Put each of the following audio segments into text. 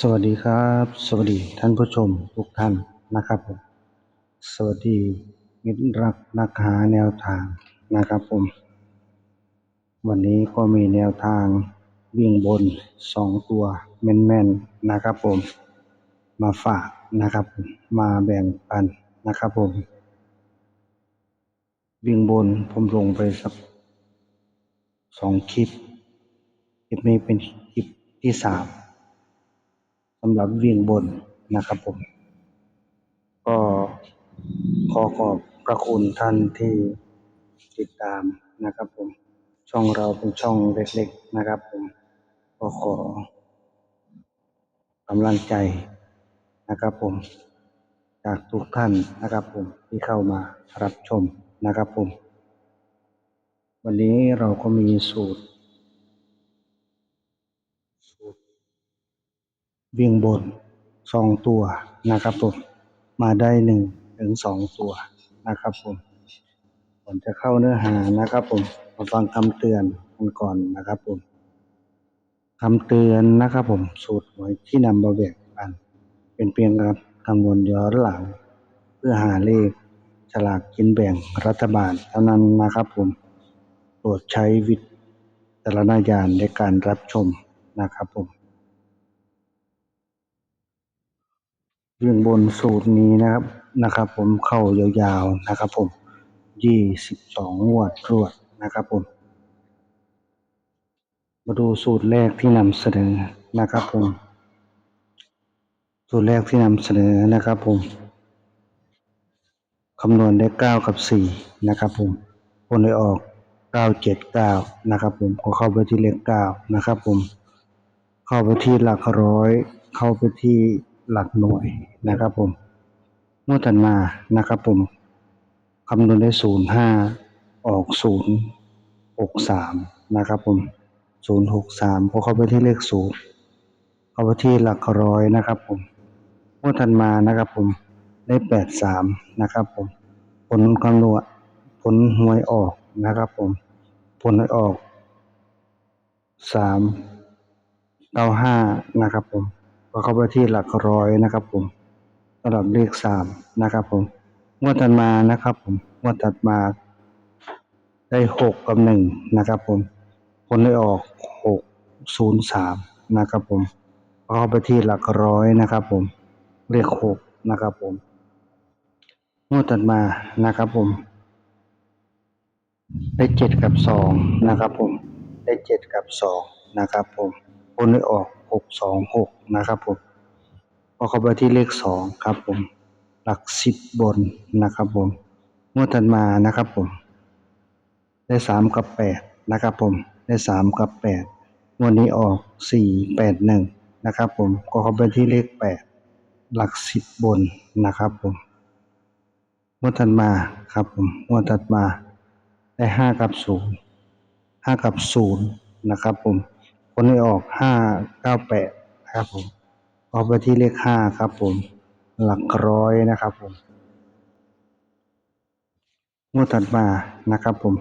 สวัสดีครับ สวัสดีท่านผู้ชมทุกท่านนะครับผมสวัสดีมิตรรักนักหาแนวทางนะครับผม วันนี้ก็มีแนวทางวิ่งบนสองตัวแม่นๆนะครับผม มาฝากนะครับมมาแบ่งปันนะครับผม วิ่งบนผมลงไปสักสองคลิปคลิปนี้เป็นคลิปที่สาม สำหรับวิ่งบนนะครับผม ก็ขอขอบพระคุณท่านที่ติดตามนะครับผม ช่องเราเป็นช่องเล็กๆนะครับผมก็ขอกำลังใจนะครับผม จากทุกท่านนะครับผมที่เข้ามารับชมนะครับผม วันนี้เราก็มีสูตร สูตร วิ่งบนสองตัวนะครับผมมาได้หนึ่งถึงสองตัวนะครับผมก่อนจะเข้าเนื้อหานะครับ ผมมาฟังคำเตือนกันก่อนนะครับผมคำเตือนนะครับผมสูตรหวยที่นำมาแบ่งปัน เป็นเพียงครับคำนวณย้อนหลัง เพื่อหาเลขฉลากกินแบ่งรัฐบาลเท่านั้นนะครับผมโปรดใช้วิจารณญาณในการรับชมนะครับผม เรื่งบนสูตรนี้นะครับนะครับ ผมเข้ายาวๆนะครับ ผมยี่สิบสองงวดรวดนะครับผม มาดูสูตรแรกที่นำเสนอนะครับผม สูตรแรกที่นำเสนอนะครับผมคำนวณได้เก้ากับสี่นะครับ ผมผลได้ออกเก้าเจ็ดเก้านะครับ ผมก็เข้าไปที่เลขเก้านะครับ ผม เข้าไปที่หลักร้อย เข้าไปที่ หลักหน่วยนะครับผมเมื่อถัดมานะครับผมคำนวณได้ศูนย์ห้าออกศูนย์หกสามนะครับผมศูนย์หกสามพอเข้าไปที่เลขศูนย์เข้าไปที่หลักร้อยนะครับผมเมื่อถัดมานะครับผมได้แปดสามนะครับผมผลคำนวณผลหวยออกนะครับผมผลหวยออกสามเก้าห้านะครับผม ก็เข้าไปที่หลักร้อยนะครับผมสำหรับเลขสามนะครับผมงวดถัดมานะครับผมงวดถัดมาได้หกกับหนึ่งนะครับผมผลได้ออกหกศูนย์สามนะครับผมก็เข้าไปที่หลักร้อยนะครับผมเลขหกนะครับผมงวดถัดมานะครับผม ได้เจ็ดกับสองนะครับผมได้เจ็ดกับสองนะครับผมผลได้ออก หกสองหกนะครับผมพอเข้าไปที่เลขสองครับผม หลักสิบบนนะครับผมงวดถัดมานะครับผม ได้สามกับแปดนะครับผมได้สามกับแปดงวดนี้ออกสี่แปดหนึ่งนะครับผมก็เข้าไปที่เลขแปดหลักสิบบนนะครับผมงวดถัดมาครับผมงวดถัดมาได้ห้ากับศูนย์ห้ากับศูนย์นะครับผม ผลได้ออกห้าเก้าแปดนะครับผมเอาไปที่เลขห้าครับผม หลักร้อยนะครับผมงวดถัดมานะครับผม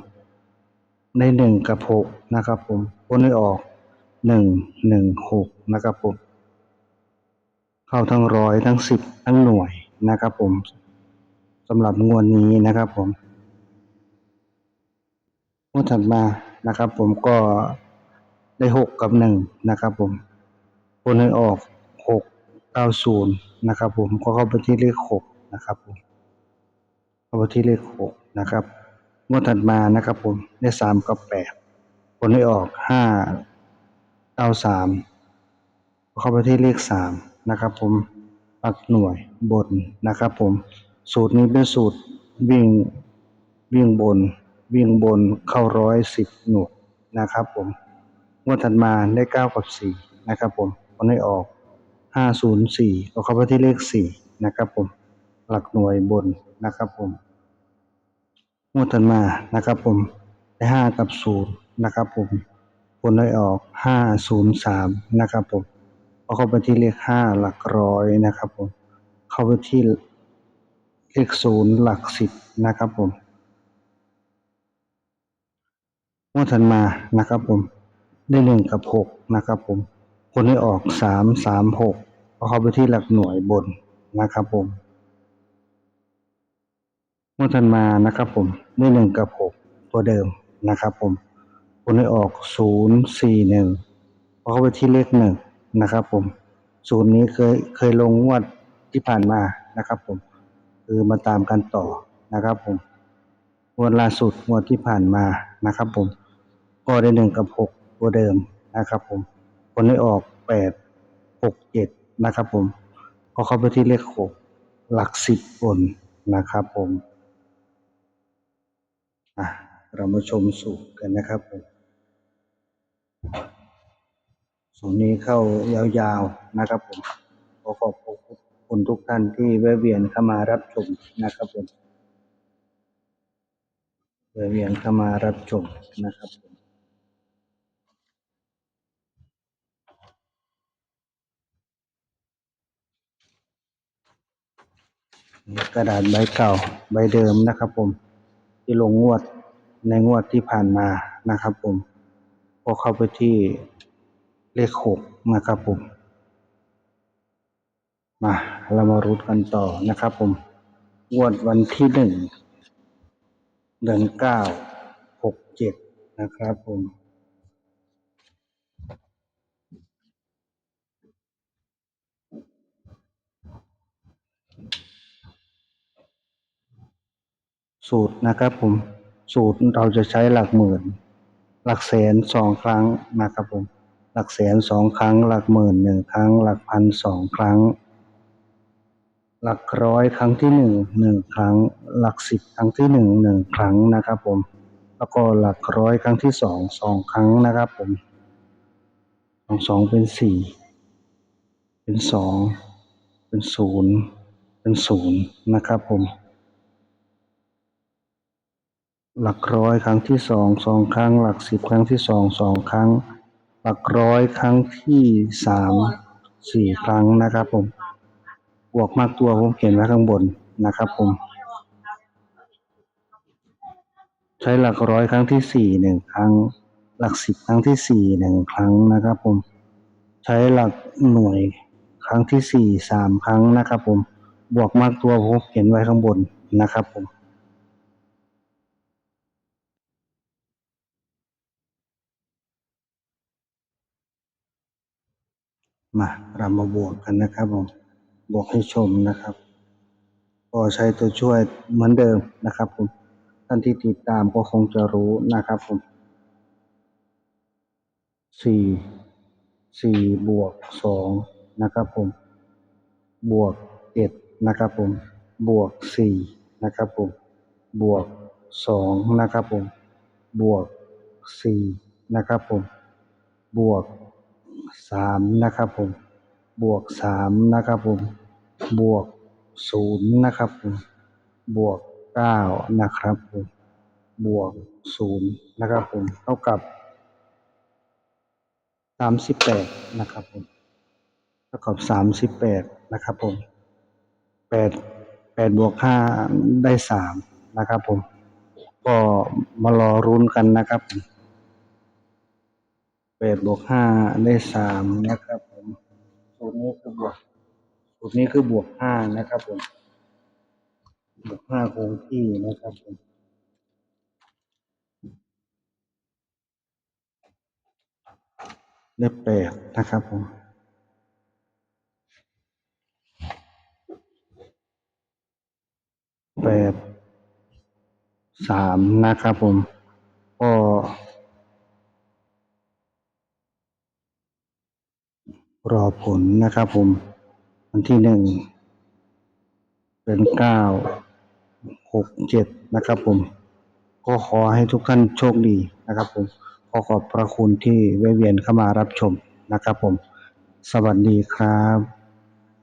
ได้หนึ่งกับหกนะครับผมผลได้ออกหนึ่งหนึ่งหกนะครับผม เข้าทั้งร้อยทั้งสิบทั้งหน่วยนะครับผมสำหรับงวดนี้นะครับผมงวดถัดมานะครับผมก็ ได้หกกับหนึ่งนะครับผมผลให้ออกหกเก้าศูนย์นะครับผมก็เข้าไปที่เลขหกนะครับผมเข้าไปที่เลขหกนะครับงวดถัดมานะครับผมได้สามกับแปดผลให้ออกห้าเก้าสามเข้าไปที่เลขสามนะครับผมปักหน่วยบนนะครับผมสูตรนี้เป็นสูตรวิ่งวิ่งบน วิ่งบนเข้าร้อยสิบหน่วยนะครับผม งวดถัดมาได้เก้ากับสี่นะครับผมผลให้ออกห้าศูนย์สี่ก็เข้าไปที่เลขสี่นะครับผมหลักหน่วยบนนะครับผมงวดถัดมานะครับผมได้ห้ากับศูนย์นะครับผมผลให้ออกห้าศูนย์สามนะครับผมพอเข้าไปที่เลขห้าหลักร้อยนะครับผมเข้าไปที่เลขศูนย์หลักสิบนะครับผมงวดถัดมานะครับผม ได้หนึ่งกับหกนะครับ ผมผผลให้ออกสามสามหกก็เข้าไปที่หลักหน่วยบนนะครับผมเมื่อทันมานะครับ ผมได้หนึ่งกับหกตัวเดิมนะครับ ผมผลให้ออกศูนย์สี่หนึ่งพอเข้าไปที่เลขหนึ่งนะครับ ผมศูนย์นี้เคยเคยลงงวดที่ผ่านมานะครับ ผมคือมาตามกันต่อนะครับ ผมงวดล่าสุดงวดที่ผ่านมานะครับ ผมก็ได้หนึ่งกับหก ตัวเดิมนะครับ ผมผลให้ออกแปดหกเจ็ดนะครับ ผมก็เข้าไปที่เลขหกหลักสิบบนนะครับผมอะเรามาชมสูตรกันนะครับผมสูตรนี้เข้ายาวๆนะครับผมขอขอบคุณทุกท่านที่แวะเวียนเข้ามารับชมนะครับผมแวะเวียนเข้ามารับชมนะครับผม กระดาษใบเก่าใบเดิมนะครับ ผม ที่ลงงวดในงวดที่ผ่านมานะครับ ผมพอเข้าไปที่เลขหกนะครับผม มาเรามารุดกันต่อนะครับ ผมงวดวันที่หนึ่งเดือนเก้าหกเจ็ดนะครับผม สูตรนะครับผมสูตรเราจะใช้หลักหมื่น หลักแสนสองครั้งนะครับผมหลักแสนสองครั้ง หลักหมื่นหนึ่งครั้ง หลักพันสองครั้ง หลักร้อยครั้งที่หนึ่งหนึ่งครั้ง หลักสิบครั้งที่หนึ่งหนึ่งครั้งนะครับผมแล้วก็หลักร้อยครั้งที่สองสองครั้งนะครับผมสองสองเป็นสี่เป็นสองเป็นศูนย์เป็นศูนย์นะครับผม หลักร้อยครั้งที่สองสองครั้ง หลักสิบครั้งที่สองสองครั้ง หลักร้อยครั้งที่สามสี่ครั้งนะครับผมบวกมากตัวผมเขียนไว้ข้างบนนะครับผม ใช้หลักร้อยครั้งที่สี่หนึ่งครั้ง หลักสิบครั้งที่สี่หนึ่งครั้งนะครับผม ใช้หลักหน่วยครั้งที่สี่สามครั้งนะครับผม บวกมากตัวผมเขียนไว้ข้างบนนะครับผม มาเรามาบวกกันนะครับผมบวกให้ชมนะครับ ก็ใช้ตัวช่วยเหมือนเดิมนะครับผมท่านที่ติดตามก็คงจะรู้นะครับผมสี่สี่บวกสองนะครับผม บวกเจ็ดนะครับผม บวกสี่นะครับผม บวกสองนะครับผม บวกสี่นะครับผม บวก สามนะครับผม บวกสามนะครับผม บวกศูนย์นะครับผม บวกเก้านะครับผม บวกศูนย์นะครับผม เท่ากับสามสิบแปดนะครับผม เท่ากับสามสิบแปดนะครับผมแปดแปดบวกห้าได้สามนะครับผม ก็มารอรุ้นกันนะครับผม ปดบวกห้าได้สามนะครับผมสูตรนี้คือบวกสูตรนี้คือบวกห้านะครับผมบวกห้าคงที่นะครับผมได้แปดนะครับผมแปดสามนะครับผมก็ รอผลนะครับผม วันที่หนึ่งเป็นเก้าหกเจ็ดนะครับผม ก็ขอให้ทุกท่านโชคดีนะครับผม ขอขอบพระคุณที่แวะเวียนเข้ามารับชมนะครับผม สวัสดีครับ